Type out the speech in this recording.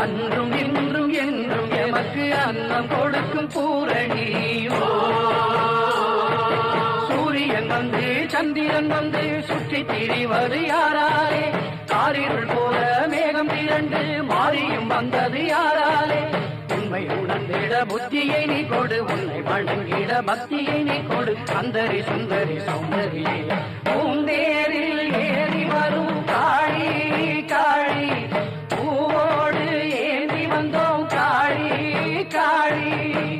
அன்றும் இன்றும் என்றும் எமக்கு அன்னம் கொடுக்கும் பூரணி. சூரியன் வந்து சந்திரன் வந்து சுற்றி திரிவது யாராலே? காரிருள் போல மேகம் திரண்டு மாறியும் வந்தது யாராலே? உண்மை உணர்ந்திட புத்தியை நீ கொடு உன்னை வணங்கிட பக்தியை நீ கொடு. அந்தரி சுந்தரி சௌந்தரியே பூந்தே காளி